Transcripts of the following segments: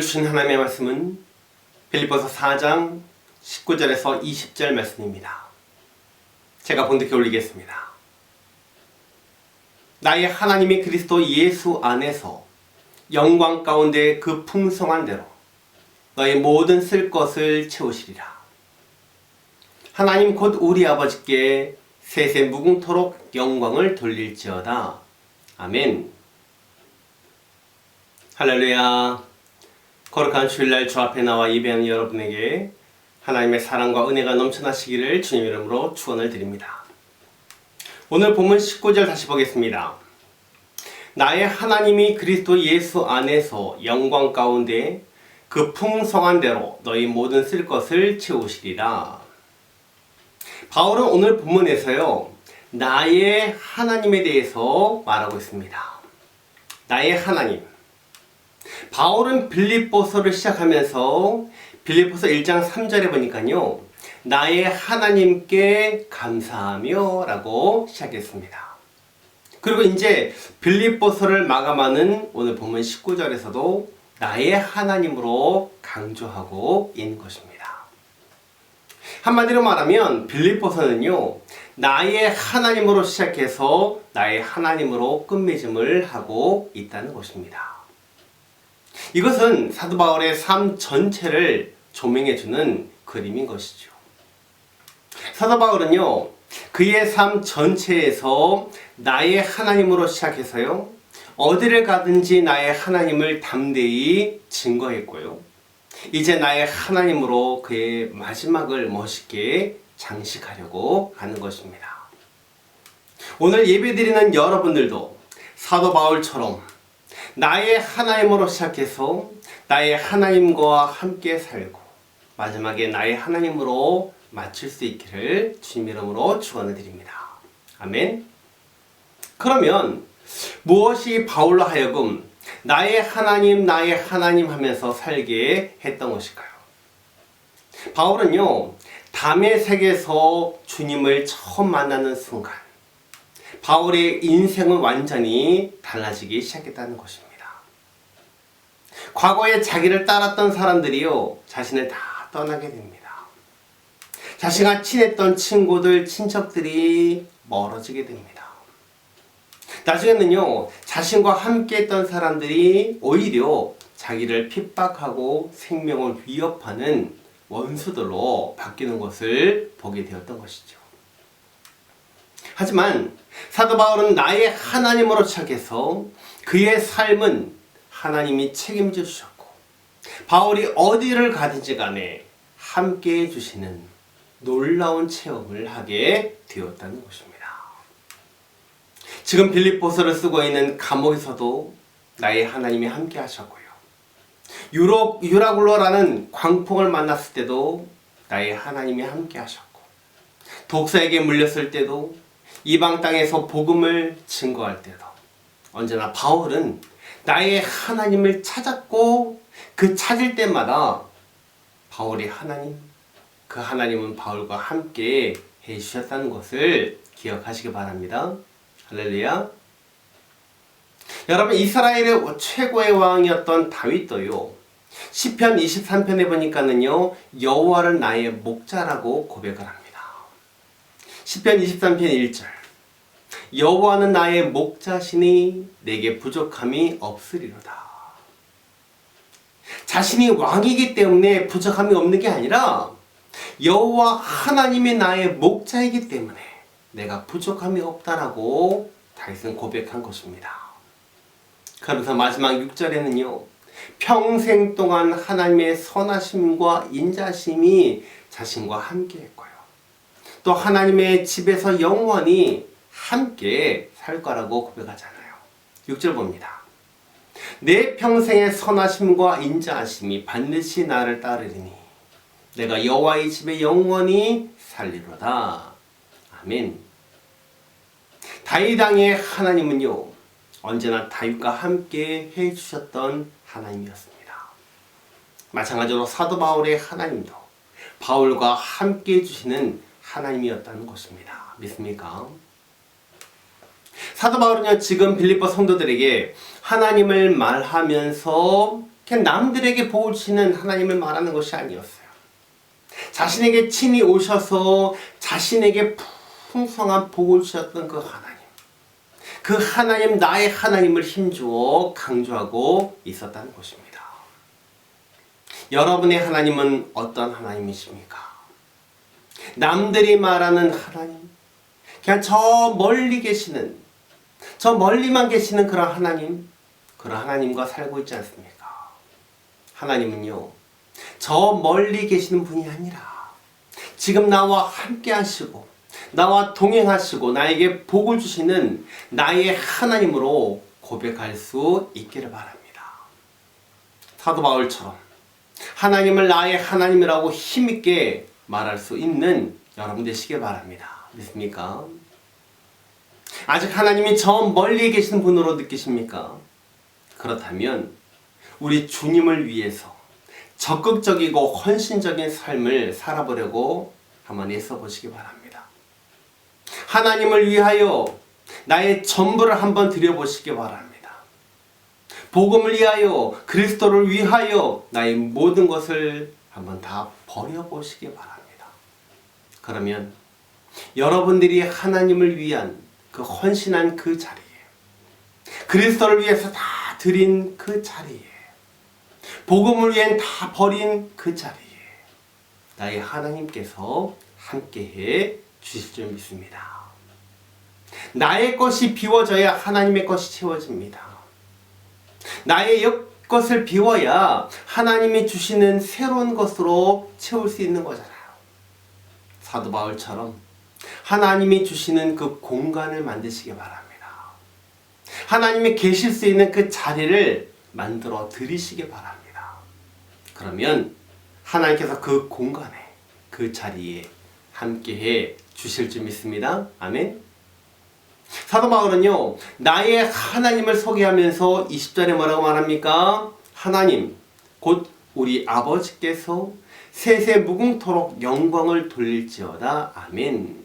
오늘 주신 하나님의 말씀은 빌립보서 4장 19절에서 20절 말씀입니다. 제가 본드께 올리겠습니다. 나의 하나님이 그리스도 예수 안에서 영광 가운데 그 풍성한 대로 너의 모든 쓸 것을 채우시리라. 하나님 곧 우리 아버지께 세세 무궁토록 영광을 돌릴지어다. 아멘. 할렐루야. 거룩한 주일날 주 앞에 나와 예배하는 여러분에게 하나님의 사랑과 은혜가 넘쳐나시기를 주님 이름으로 축원을 드립니다. 오늘 본문 19절 다시 보겠습니다. 나의 하나님이 그리스도 예수 안에서 영광 가운데 그 풍성한 대로 너희 모든 쓸 것을 채우시리라. 바울은 오늘 본문에서요. 나의 하나님에 대해서 말하고 있습니다. 나의 하나님. 바울은 빌립보서를 시작하면서 빌립보서 1장 3절에 보니까요. 나의 하나님께 감사하며 라고 시작했습니다. 그리고 이제 빌립보서를 마감하는 오늘 본문 19절에서도 나의 하나님으로 강조하고 있는 것입니다. 한마디로 말하면 빌립보서는요. 나의 하나님으로 시작해서 나의 하나님으로 끝맺음을 하고 있다는 것입니다. 이것은 사도 바울의 삶 전체를 조명해 주는 그림인 것이죠. 사도 바울은요. 그의 삶 전체에서 나의 하나님으로 시작해서요. 어디를 가든지 나의 하나님을 담대히 증거했고요. 이제 나의 하나님으로 그의 마지막을 멋있게 장식하려고 하는 것입니다. 오늘 예배드리는 여러분들도 사도 바울처럼 나의 하나님으로 시작해서 나의 하나님과 함께 살고 마지막에 나의 하나님으로 마칠 수 있기를 주님 이름으로 축원을 드립니다. 아멘. 그러면 무엇이 바울로 하여금 나의 하나님, 나의 하나님 하면서 살게 했던 것일까요? 바울은요, 담의 색에서 주님을 처음 만나는 순간, 바울의 인생은 완전히 달라지기 시작했다는 것입니다. 과거에 자기를 따랐던 사람들이요, 자신을 다 떠나게 됩니다. 자신과 친했던 친구들, 친척들이 멀어지게 됩니다. 나중에는요, 자신과 함께 했던 사람들이 오히려 자기를 핍박하고 생명을 위협하는 원수들로 바뀌는 것을 보게 되었던 것이죠. 하지만 사도 바울은 나의 하나님으로 시작해서 그의 삶은 하나님이 책임져 주셨고 바울이 어디를 가든지 간에 함께 해 주시는 놀라운 체험을 하게 되었다는 것입니다. 지금 빌립보서를 쓰고 있는 감옥에서도 나의 하나님이 함께 하셨고요. 유럽 유라굴로라는 광풍을 만났을 때도 나의 하나님이 함께 하셨고 독사에게 물렸을 때도 이방 땅에서 복음을 증거할 때도 언제나 바울은 나의 하나님을 찾았고 그 찾을 때마다 바울이 하나님 그 하나님은 바울과 함께 해 주셨다는 것을 기억하시기 바랍니다. 할렐루야. 여러분 이스라엘의 최고의 왕이었던 다윗도요. 시편 23편에 보니까는요. 여호와를 나의 목자라고 고백을 합니다. 시편 23편 1절. 여호와는 나의 목자시니 내게 부족함이 없으리로다. 자신이 왕이기 때문에 부족함이 없는 게 아니라 여호와 하나님이 나의 목자이기 때문에 내가 부족함이 없다라고 다윗은 고백한 것입니다. 그러면서 마지막 6절에는요. 평생 동안 하나님의 선하심과 인자심이 자신과 함께 했고요. 또 하나님의 집에서 영원히 함께 살 거라고 고백하잖아요. 6절 봅니다. 내 평생의 선하심과 인자하심이 반드시 나를 따르리니 내가 여호와의 집에 영원히 살리로다. 아멘. 다윗 왕의 하나님은요 언제나 다윗과 함께 해 주셨던 하나님이었습니다. 마찬가지로 사도 바울의 하나님도 바울과 함께 해 주시는 하나님이었다는 것입니다. 믿습니까? 사도 바울은요 지금 빌립보 성도들에게 하나님을 말하면서 그냥 남들에게 복을 주시는 하나님을 말하는 것이 아니었어요. 자신에게 친히 오셔서 자신에게 풍성한 복을 주셨던 그 하나님. 그 하나님, 나의 하나님을 힘주어 강조하고 있었다는 것입니다. 여러분의 하나님은 어떤 하나님이십니까? 남들이 말하는 하나님, 그냥 저 멀리 계시는, 저 멀리만 계시는 그런 하나님, 그런 하나님과 살고 있지 않습니까? 하나님은요, 저 멀리 계시는 분이 아니라 지금 나와 함께 하시고 나와 동행하시고 나에게 복을 주시는 나의 하나님으로 고백할 수 있기를 바랍니다. 사도 바울처럼 하나님을 나의 하나님이라고 힘있게 말할 수 있는 여러분 되시길 바랍니다. 믿습니까? 아직 하나님이 저 멀리 계신 분으로 느끼십니까? 그렇다면 우리 주님을 위해서 적극적이고 헌신적인 삶을 살아보려고 한번 애써 보시기 바랍니다. 하나님을 위하여 나의 전부를 한번 드려보시기 바랍니다. 복음을 위하여 그리스도를 위하여 나의 모든 것을 한번 다 버려보시기 바랍니다. 그러면 여러분들이 하나님을 위한 그 헌신한 그 자리에 그리스도를 위해서 다 드린 그 자리에 복음을 위해 다 버린 그 자리에 나의 하나님께서 함께해 주실 줄 믿습니다. 나의 것이 비워져야 하나님의 것이 채워집니다. 나의 옆 것을 비워야 하나님이 주시는 새로운 것으로 채울 수 있는 거잖아요. 사도 바울처럼 하나님이 주시는 그 공간을 만드시기 바랍니다. 하나님이 계실 수 있는 그 자리를 만들어 드리시기 바랍니다. 그러면 하나님께서 그 공간에 그 자리에 함께해 주실 줄 믿습니다. 아멘. 사도 바울은요, 나의 하나님을 소개하면서 20절에 뭐라고 말합니까? 하나님, 곧 우리 아버지께서 세세 무궁토록 영광을 돌릴지어다. 아멘.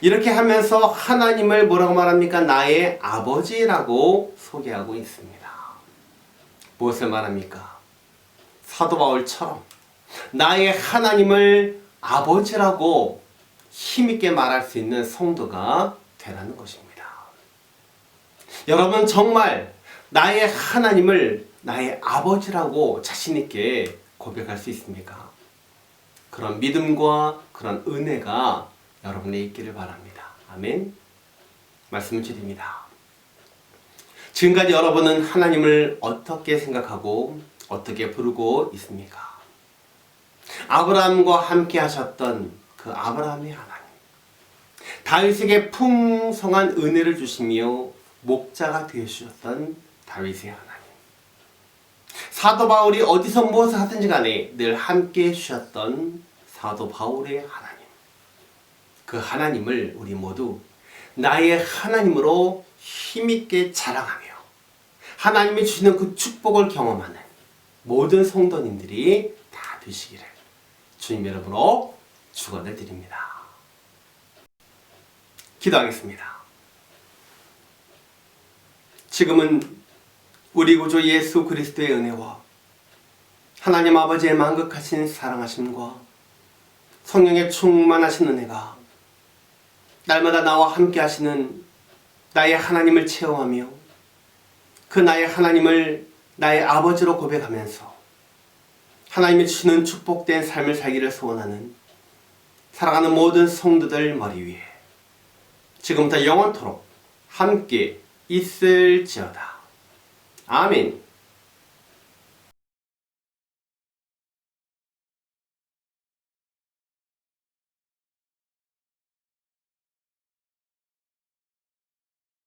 이렇게 하면서 하나님을 뭐라고 말합니까? 나의 아버지라고 소개하고 있습니다. 무엇을 말합니까? 사도 바울처럼 나의 하나님을 아버지라고 힘있게 말할 수 있는 성도가 되라는 것입니다. 여러분 정말 나의 하나님을 나의 아버지라고 자신있게 고백할 수 있습니까? 그런 믿음과 그런 은혜가 여러분에 있기를 바랍니다. 아멘. 말씀을 드립니다. 지금까지 여러분은 하나님을 어떻게 생각하고 어떻게 부르고 있습니까? 아브라함과 함께 하셨던 그 아브라함의 하나님. 다윗에게 풍성한 은혜를 주시며 목자가 되어 주셨던 다윗의 하나님. 사도 바울이 어디서 무엇을 하든지 간에 늘 함께 해 주셨던 사도 바울의 하나님. 그 하나님을 우리 모두 나의 하나님으로 힘있게 자랑하며 하나님이 주시는 그 축복을 경험하는 모든 성도님들이 다 되시기를 주님 여러분으로 축원을 드립니다. 기도하겠습니다. 지금은 우리 구주 예수 그리스도의 은혜와 하나님 아버지의 만극하신 사랑하심과 성령의 충만하신 은혜가 날마다 나와 함께 하시는 나의 하나님을 체험하며 그 나의 하나님을 나의 아버지로 고백하면서 하나님이 주시는 축복된 삶을 살기를 소원하는 사랑하는 모든 성도들 머리 위에 지금부터 영원토록 함께 있을지어다. 아멘.